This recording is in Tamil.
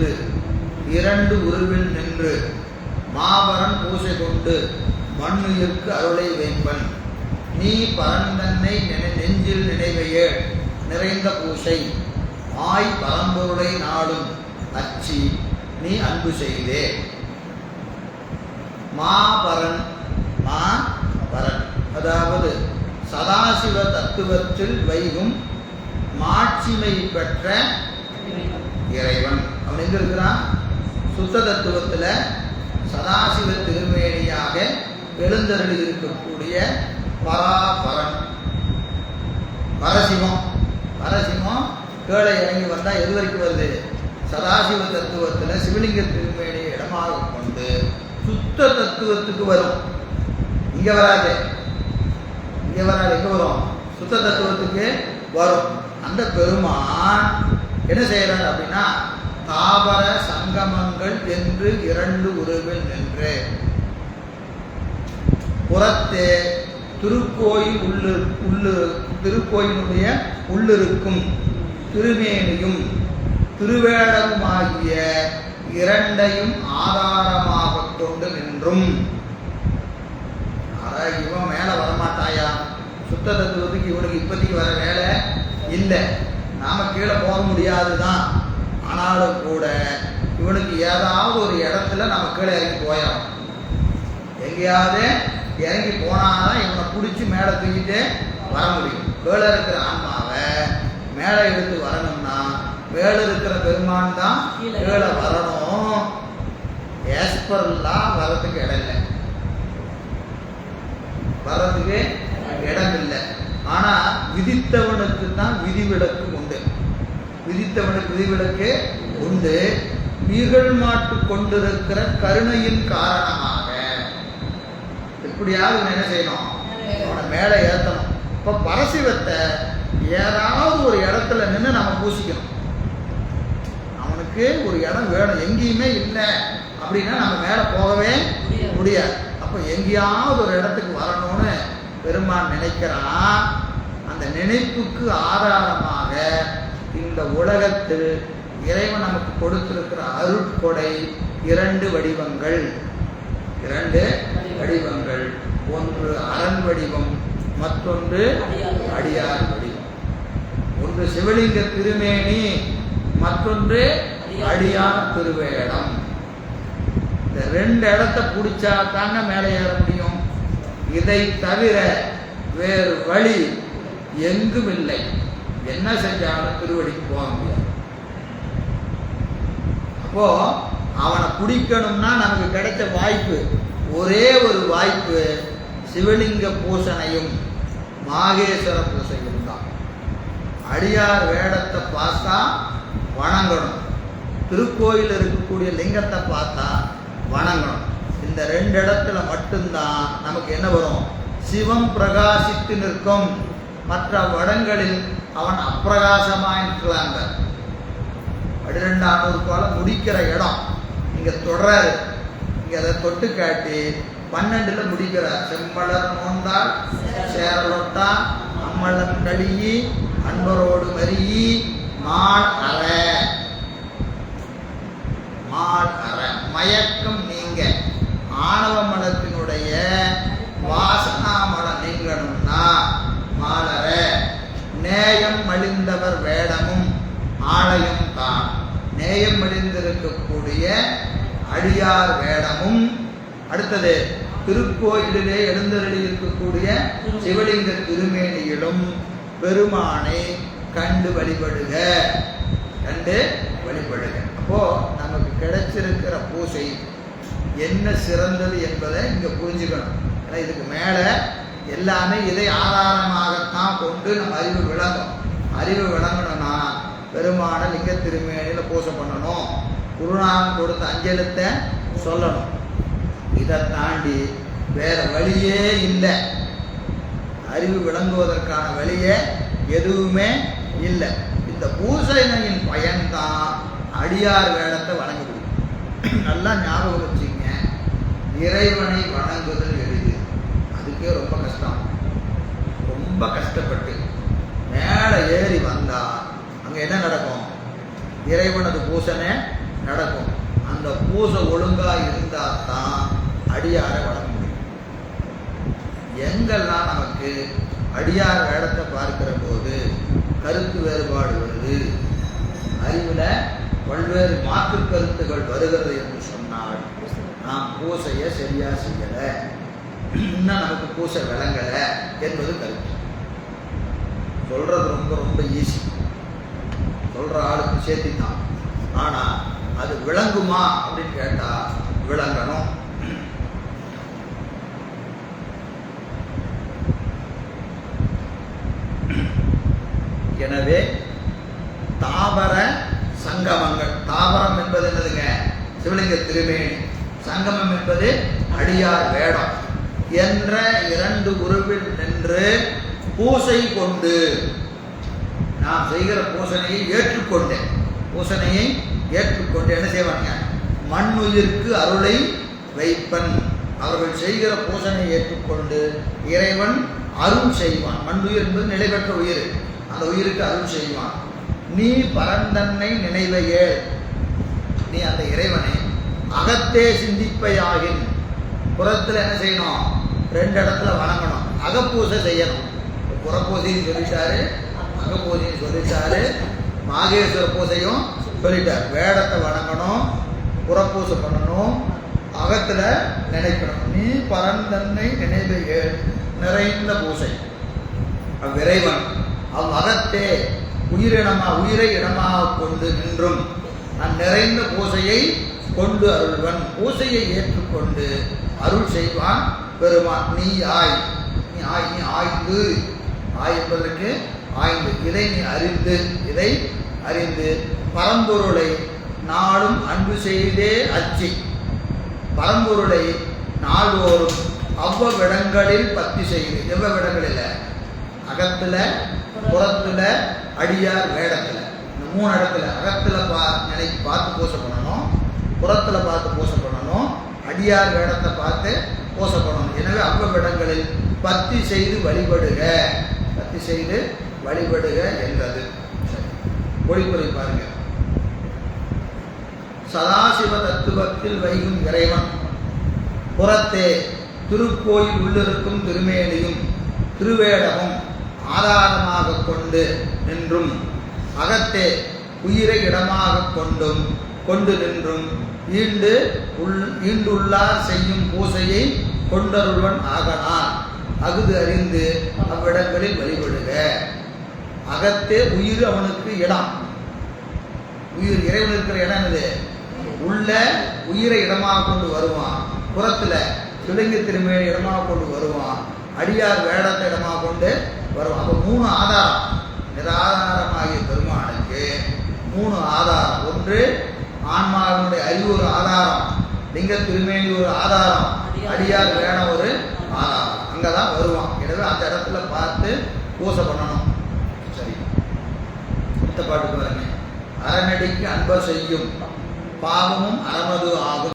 நின்று இரண்டு உருவில் நின்று மாபரன் பூசை கொண்டு மண்ணுயிர்க்கு அருளை வைப்பன் நீ பரந்தன்னை நினை நெஞ்சில் நினைவையே நிறைந்த பூசை. ஆய் பரம்பொருளை நாடும் அச்சி நீ அன்பு செய்தே. மாபரன் மா பரன் அதாவது சதாசிவ தத்துவத்தில் வைகும் மாட்சிமை பெற்ற இறைவன். அவன் எங்கே இருக்கிறான் சுத்த தத்துவத்தில் சதாசிவ திருமேனியாக எழுந்தருளி இருக்கக்கூடிய பராபரன் பரசிவம் பரசிவம் கீழே இறங்கி வந்தால் எது வரைக்கும் வருது? சதாசிவ தத்துவத்தில் சிவலிங்க திருமேனியை இடமாக கொண்டு சுத்த தத்துவத்துக்கு வரும். இங்கே வராது. இங்கே வராது. எங்கே வரும்? சுத்த தத்துவத்துக்கு வரும். அந்த பெருமான் என்ன செய்கிறார் அப்படின்னா தாவர சங்கமங்கள் என்று இரண்டு உருவில் நின்று. புறத்தே திருக்கோயில் உள்ளு உள்ளு திருக்கோயிலுடைய உள்ளிருக்கும் திருமேனியும் திருவேடமுமாகிய இரண்டையும் ஆதாரமாக கொண்டு நின்றும். அதான் இவன் மேல வரமாட்டாயா? சுத்த தத்துவத்துக்கு இவனுக்கு இப்போதைக்கு வர வேலை இல்லை. நாம கீழே போக முடியாதுதான். ஆனாலும் கூட இவனுக்கு ஏதாவது ஒரு இடத்துல நம்ம கீழே இறங்கி போயிடும் எங்கேயாவது இறங்கி போனாதான் இவனை பிடிச்சி மேலே தூக்கிட்டு வர முடியும். கீழே இருக்கிற ஆன்மாவை மேலே எடுத்து வரணும்னா மேலே இருக்கிற பெருமான் தான் கீழே. வரணும். ஏஸ்பர்லாம் வர்றதுக்கு இடம் இல்லை. வர்றதுக்கு இடம் இல்லை. ஆனா விதித்தவனுக்கு தான் விதிவிலக்கு விதித்தவன விதித்தவனுக்கு உண்டு. நீர்கள் மாட்டு கொண்டிருக்கிற கருணையின் காரணமாக. எப்படியாவது என்ன செய்யணும்? அவனை மேலே ஏற்றணும் இப்போ பரசிவத்தை ஏதாவது ஒரு இடத்துல நின்று நம்ம பூசிக்கணும். அவனுக்கு ஒரு இடம் வேணும். எங்கேயுமே இல்லை அப்படின்னா நம்ம மேலே போகவே முடியாது. முடியாது. அப்போ எங்கேயாவது ஒரு இடத்துக்கு வரணும்னு பெருமான் நினைக்கிறான். அந்த நினைப்புக்கு ஆதாரமாக இந்த உலகத்தில் இறைவன் நமக்கு கொடுத்திருக்கிற அருட்கொடை இரண்டு வடிவங்கள். இரண்டு வடிவங்கள். ஒன்று அரண் வடிவம் மற்றொன்று அடியார். வடிவம். ஒன்று சிவலிங்க திருமேனி மற்றொன்று அடியார் திருவேடம். இந்த ரெண்டு இடத்த பிடிச்சா தாங்க மேலே ஏற முடியும். இதை தவிர வேறு வழி எங்கும் இல்லை என்ன செஞ்சாலும் திருவடிக்கு போக முடியாது. அப்போ அவனை பிடிக்கணும்னா நமக்கு கிடைச்ச வாய்ப்பு ஒரே ஒரு வாய்ப்பு சிவலிங்க பூசணையும் மாகேஸ்வர பூசையும் தான். அடியார் வேடத்தை பார்த்தா வணங்கணும். திருக்கோயில் இருக்கக்கூடிய லிங்கத்தை பார்த்தா வணங்கணும். இந்த ரெண்டு இடத்துல மட்டும்தான் நமக்கு என்ன வரும்? சிவம் பிரகாசித்து நிற்கும். மற்ற வடங்களில் அவன் அப்பிரகாசமாய் நிற்கலாங்க பன்னிரெண்டாம் நூறுபால முடிக்கிற இடம். இங்க தொடராரு இங்க அதை தொட்டு காட்டி பன்னெண்டுல முடிக்கிறார். செம்மலர் நோந்தால் சேரலொட்டா அம்மலம் கழுகி அன்பரோடு மருகி மால் அற. மால் அற. மயக்கம் நீங்க. ஆணவ மலத்தினுடைய நேயமளிந்திருக்கக்கூடிய அடியார் வேடமும் அடுத்தது திருக்கோயிலிலே எழுந்தருளி இருக்கக்கூடிய சிவலிங்க திருமேனியிலும் பெருமானை கண்டு வழிபடுக. கண்டு வழிபடுக. அப்போ நமக்கு கிடைச்சிருக்கிற பூசை என்ன சிறந்தது என்பதை இங்க புரிஞ்சுக்கணும். ஏன்னா இதுக்கு மேல எல்லாமே இதை ஆதாரமாகத்தான் கொண்டு நம்ம அறிவு விளங்கும் அறிவு விளங்கணும்னா பெருமான லிங்க திருமேனியில் பூசை பண்ணணும். குருநாதன் கொடுத்த அஞ்சலத்தை சொல்லணும். இதை தாண்டி வேற வழியே இல்லை. அறிவு விளங்குவதற்கான வழியே எதுவுமே இல்லை. இந்த பூசணையின் பயன்தான் அடியார் வேடத்தை வணங்க முடியும் நல்லா ஞாபகம் வச்சுங்க. இறைவனை வணங்குதல் எளிது. அதுக்கே ரொம்ப கஷ்டம். ரொம்ப கஷ்டப்பட்டு மேலே ஏறி வந்தால் அங்க என்ன நடக்கும்? இறைவனது பூசனை நடக்கும். அந்த பூசை ஒழுங்கா இருந்தா தான் அடியாரை வழங்க முடியும். எங்கெல்லாம் நமக்கு அடியார் வேடத்தை பார்க்கிற போது கருத்து வேறுபாடு வருது அறிவுல பல்வேறு மாற்று கருத்துகள் வருகிறது என்று சொன்னால் நாம் பூசையை சரியா செய்யலை. இன்னும் நமக்கு பூசை விளங்கல என்பது கருத்து. சொல்றது ரொம்ப ரொம்ப ஈஸி சொல்கிற ஆளுக்கு சேர்த்தி தான் ஆனால் அது விளங்குமா அப்படின்னு கேட்டால் விளங்கணும். எனவே தாவர சங்கமங்கள். தாவரம் என்பது என்னதுங்க? சிவலிங்க திருமேனி. சங்கமம் என்பது அடியார் வேடம். என்ற இரண்டு உருவில் நின்று பூசை கொண்டு நான் செய்கிற பூசணையை ஏற்றுக்கொண்டேன். பூசணையை ஏற்றுக்கொண்டு என்ன செய்வாங்க மண்ணுயிர்க்கு அருளை வைப்பன். அவர்கள் செய்கிற பூசணையை ஏற்றுக்கொண்டு இறைவன் அருள் செய்வான். மண்ணுயிர் என்பது நிலைபெற்ற உயிர். அந்த உயிருக்கு அருள் செய்வான். நீ பரந்தன்னை நினைவையே. நீ அந்த இறைவனை அகத்தே சிந்திப்பையாகின். புறத்தில் என்ன செய்யணும்? ரெண்டு இடத்துல வணங்கணும். அகப்பூசை செய்யணும். புறப்பூசின்னு சொல்லிட்டாரு. அகப்பூசைன்னு சொல்லிட்டாரு. மாகேஸ்வர பூஜையும் சொல்லிட்டார். வேடத்தை வணங்கணும் புறப்பூசை பண்ணணும் அகத்தில் நினைக்கணும். நீ பரந்தன்னை நினைவு நிறைந்த பூசை. அவ்விறைவன் அவ்வகத்தே உயிரினமா உயிரை இடமாக கொண்டு நின்றும். அந்நிறைந்த பூசையை கொண்டு அருள்வன். பூசையை ஏற்றுக்கொண்டு அருள் செய்வான் பெருமான். நீ ஆய். நீ ஆய் நீ ஆய்ந்து. ஆய் என்பதற்கு ஆய்ந்து இதை நீ அறிந்து இதை அறிந்து பரம்பொருளை நாளும் அன்பு செய்தே அச்சி பரம்பொருளை நாள்தோறும் அவ்வவிடங்களில் பத்தி செய்து. எவ்வவிடங்களில் அகத்தில் புறத்தில் அடியார் வேடத்தில் இந்த மூணு இடத்துல அகத்தில் பா நினைக்கு பார்த்து பூசை பண்ணணும் புறத்தில் பார்த்து பூசை பண்ணணும் அடியார் வேடத்தை பார்த்து பூசை பண்ணணும். எனவே அவ்வவிடங்களில் பத்தி செய்து வழிபடுக. பத்தி செய்து வழிபடுக என்றது. ஒளிப்புரை பாருங்க. சதாசிவ தத்துவத்தில் வைகும் இறைவன். புறத்தே திருக்கோயில் உள்ளிருக்கும் திருமேனியும் திருவேடமும் ஆதாரமாக கொண்டு நின்றும். அகத்தே உயிரை இடமாக கொண்டும் கொண்டு நின்றும். ஈண்டு உள் ஈண்டுள்ளார் செய்யும் பூசையை கொண்டருள்வன் ஆகனான் அகுது அறிந்து அவ்விடங்களில் வழிபடுக. அகத்தே உயிர் அவனுக்கு இடம். உயிர் இறைவன் இருக்கிற இடம் இது உள்ள உயிரை இடமாக கொண்டு வருவான். புறத்துல சிவலிங்க திருமேனி இடமாக கொண்டு வருவான். அடியார் வேடத்தை இடமாக கொண்டு வருவான். அப்போ மூணு ஆதாரம். நிராதாரமாகிய பெருமானுக்கு மூணு ஆதாரம். ஒன்று ஆன்மாவினுடைய அறிவு ஒரு ஆதாரம். லிங்க திருமேனி ஒரு ஆதாரம். அடியார் வேண ஒரு ஆதாரம். அங்கதான் வருவான். எனவே அந்த இடத்துல பார்த்து பூசை பண்ணணும். அடுத்த பாட்டுக்கு வரேங்க அறநடிக்கு அன்ப செய்யும் பாவமும் அறமது ஆகும்.